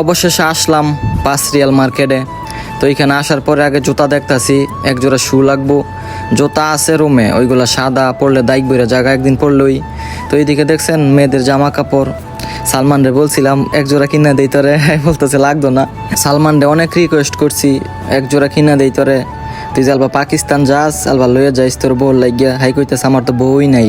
অবশেষে আসলাম পাঁচ রিয়াল মার্কেটে। তো এখানে আসার পরে আগে জুতা দেখতাছি এক জোড়া শু লাগবো। জুতা আছে রুমে, ওইগুলা সাদা পড়লে দাইক বইরা জায়গা একদিন পড়লই তো এইদিকে দেখছেন মেয়েদের জামা কাপড় সালমান রে বলছিলাম এক জোড়া কিনা দেই তোরে। বলতেছে, লাগতো না। সালমান রে অনেক রিকোয়েস্ট করছি এক জোড়া কিনা দেই তোরে। তুই যে আলবা পাকিস্তান যাস, আলবা লইয়া যাইস তোর বউ লাগিয়া হাই কইতেছে, আমার তো বউই নাই।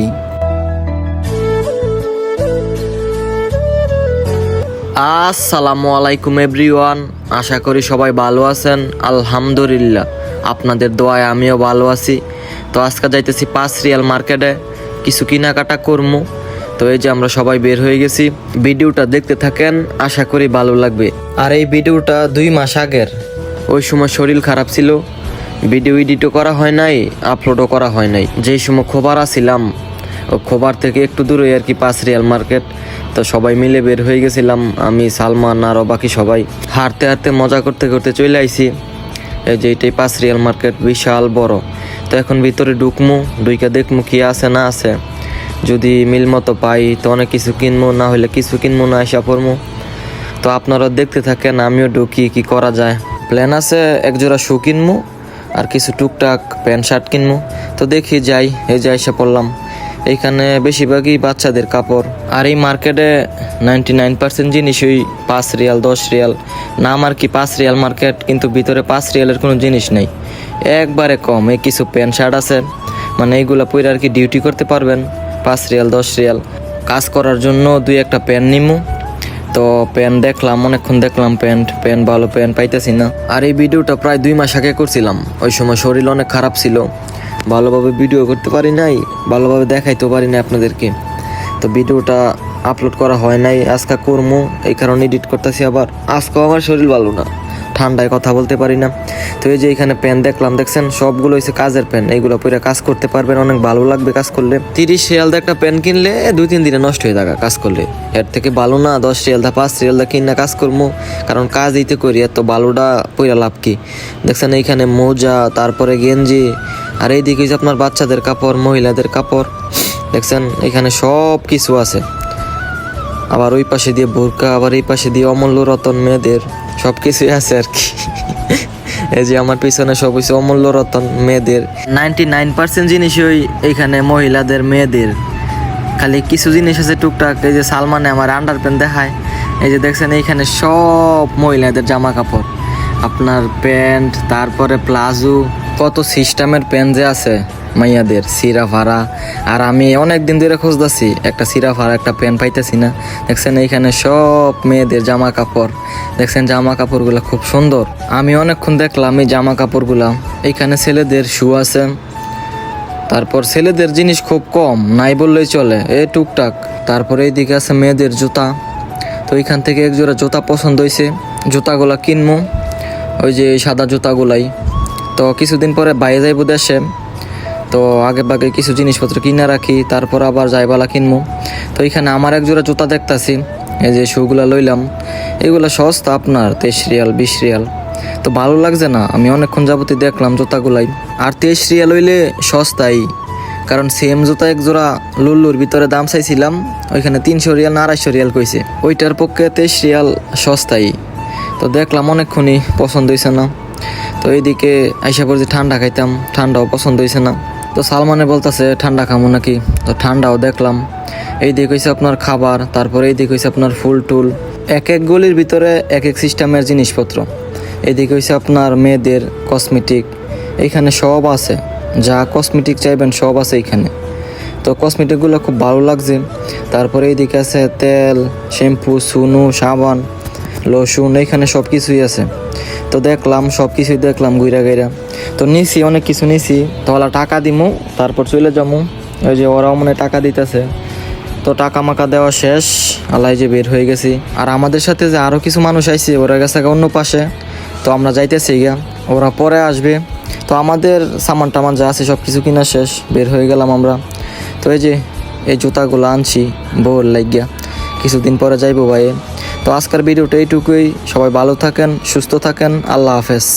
আসসালামু আলাইকুম এভরিওয়ান। আশা করি সবাই ভালো আছেন। আলহামদুলিল্লাহ। আপনাদের দোয়ায় আমিও ভালো আছি। তো আজকে যাইতেছি পাঁচ রিয়াল মার্কেটে। কিছু কেনাকাটা করব তো এই যে আমরা সবাই বের হয়ে গেছি। ভিডিওটা দেখতে থাকেন, আশা করি ভালো লাগবে। আর এই ভিডিওটা দুই মাস আগের। ওই সময় শরীর খারাপ ছিল। ভিডিও এডিটও করা হয় নাই, আপলোডও করা হয় নাই। যেই সময় খোবার আসিলাম খোবার থেকে একটু দূরে আর কি পাঁচ রিয়াল মার্কেট। তো সবাই মিলে বের হয়ে গেছিলাম। আমি, সালমান আরও বাকি সবাই হাঁটতে হাঁটতে মজা করতে করতে চলে আইছি। এই যে এটাই পাঁচ রিয়াল মার্কেট, বিশাল বড়। তো এখন ভিতরে ঢুকমু দুইকা দেখমু কি আছে না আছে। যদি মিল মতো পাই, তো অনেক কিছু কিনবো না হলে কিছু কিনবো না আসা পড়মু। তো আপনারা দেখতে থাকেন, আমিও ঢুকি, কি করা যায়। প্ল্যান আছে এক জোড়া শু কিনবো আর কিছু টুকটাক প্যান্ট শার্ট কিনবো তো দেখি যাই, এই যে এসে পড়লাম। এইখানে বেশিরভাগই বাচ্চাদের কাপড়। আর এই মার্কেটে নাইনটি নাইন পার্সেন্ট জিনিসই পাঁচ রিয়াল, দশ রিয়াল। নাম আর কি পাঁচ রিয়াল মার্কেট, কিন্তু ভিতরে পাঁচ রিয়ালের কোনো জিনিস নেই। একবারে কম, এই কিছু প্যান্ট, শার্ট আছে। মানে এইগুলা পরে আর কি ডিউটি করতে পারবেন। পাঁচ রিয়াল, দশ রিয়াল। কাজ করার জন্য দুই একটা প্যান্ট নিমু। তো প্যান্ট দেখলাম, অনেকক্ষণ দেখলাম প্যান্ট প্যান্ট ভালো প্যান্ট পাইতেছি না। আর এই ভিডিওটা প্রায় দুই মাস আগে করছিলাম। ওই সময় শরীর অনেক খারাপ ছিল। ভালোভাবে ভিডিও করতে পারি নাই, ভালোভাবে দেখাইতেও পারি নাই আপনাদেরকে। তো ভিডিওটা আপলোড করা হয় নাই, আজকে করব এই কারণে এডিট করতেছি আবার। আজকেও আমার শরীর ভালো না, ঠান্ডায় কথা বলতে পারি না। তো এই যে এখানে প্যান দেখলাম, দেখছেন? সবগুলো হচ্ছে কাজের প্যান এইগুলো পরে কাজ করতে পারবেন, অনেক ভালো লাগবে কাজ করলে। তিরিশ রিয়ালদা একটা প্যান কিনলে দুই তিন দিনে নষ্ট হয়ে থাকা কাজ করলে। এর থেকে ভালো না, দশ রিয়ালদা পাঁচ রিয়ালদা কিনা কাজ করব কারণ কাজ দিতে করি, এত ভালোটা পইরা লাভ কি? দেখছেন এইখানে মোজা, তারপরে গেঞ্জি আর এইদিকে হচ্ছে আপনার বাচ্চাদের কাপড়, মহিলাদের কাপড়, দেখছেন? এখানে সব কিছু আছে। আবার ওই পাশে দিয়ে বোরকা, আবার এই পাশে দিয়ে অমূল্য রতন মেয়েদের সব কিছুই আছে আর কি। এই যে আমার পিছনে সব হচ্ছে অমূল্য রতন মেয়েদের। নাইনটি নাইন পার্সেন্ট জিনিসই এইখানে মহিলাদের মেয়েদের। খালি কিছু জিনিস আছে টুকটাক, এই যে সালমানে আমার আন্ডার প্যান্ট দেখায়। এই যে দেখছেন, এইখানে সব মহিলাদের জামা কাপড়। আপনার প্যান্ট, তারপরে প্লাজো কত সিস্টেমের প্যান্ট যে আছে মাইয়াদের, সিরা ভাড়া। আর আমি অনেক দিন ধরে খুঁজতেছি, একটা সিরা ভাড়া, একটা প্যান্ট পাইতেছি না। দেখছেন এইখানে সব মেয়েদের জামা কাপড়। দেখছেন জামা কাপড়গুলো খুব সুন্দর। আমি অনেকক্ষণ দেখলাম এই জামা কাপড়গুলা। এইখানে ছেলেদের শু আছে। তারপর ছেলেদের জিনিস খুব কম, নাই বললেই চলে। এ টুকটাক। তারপরে এইদিকে আছে মেয়েদের জুতা। তো এইখান থেকে একজোড়া জুতা পছন্দ হয়েছে জুতাগুলা কিনবো ওই যে সাদা জুতাগুলাই। তো কিছুদিন পরে বাইরে যাইব দেশে তো আগে বাগে কিছু জিনিসপত্র কিনে রাখি, তারপর আবার যাইবালা কিনবো তো এইখানে আমার এক জোড়া জুতা দেখতাছি, এই যে শুগুলা লইলাম। এগুলো সস্তা আপনার, তেইশ রিয়াল, বিশ রিয়াল। তো ভালো লাগছে না, আমি অনেকক্ষণ যাবতীয় দেখলাম জুতাগুলাই। আর তেইশ রিয়াল হইলে সস্তাই, কারণ সেম জুতা এক জোড়া লুল্লুর ভিতরে দাম চাইছিলাম, ওইখানে তিনশো রিয়াল না আড়াইশো রিয়াল কইছে। ওইটার পক্ষে তেইশ রিয়াল সস্তাই। তো দেখলাম অনেকক্ষণই, পছন্দ হয়েছে না। তো এইদিকে আইসা পড়ছি, ঠান্ডা খাইতাম, ঠান্ডাও পছন্দ হয়েছে না। তো সালমানে বলতেছে, ঠান্ডা খামো নাকি? তো ঠান্ডাও দেখলাম। এই দিক হয়েছে আপনার খাবার, তারপরে এই দিক হয়েছে আপনার ফুল টুল। এক এক গলির ভিতরে এক এক সিস্টেমের জিনিসপত্র। এদিকে হয়েছে আপনার মেয়েদের কসমেটিক। এইখানে সব আছে। যা কসমেটিক চাইবেন, সব আছে এইখানে। তো কসমেটিকগুলো খুব ভালো লাগছে। তারপরে এইদিকে আছে তেল, শ্যাম্পু, সুনু, সাবান, লসুন, এইখানে সব কিছুই আছে। তো দেখলাম সব কিছুই দেখলাম গুইরা গাইরা তো নিছি, অনেক কিছু নিছি। তাহলে টাকা দিমু, তারপর চলে যাব ওই যে ওরাও মনে টাকা দিতেছে। তো টাকা মাকা দেওয়া শেষ, আল্লাহ যে বের হয়ে গেছি। আর আমাদের সাথে যে আরও কিছু মানুষ আইছে, ওরা গেছে অন্য পাশে। তো আমরা যাইতেছি গিয়া ওরা পরে আসবে। তো আমাদের সামান টামান যা আছে সব কিছু কিনা শেষ, বের হয়ে গেলাম আমরা। তো এই যে, এই জুতাগুলো আনছি বউর লাগিয়া। কিছুদিন পরে যাইবো ভাই। তো আজকের ভিডিওটা এইটুকুই। সবাই ভালো থাকেন সুস্থ থাকেন। আল্লাহ হাফেজ।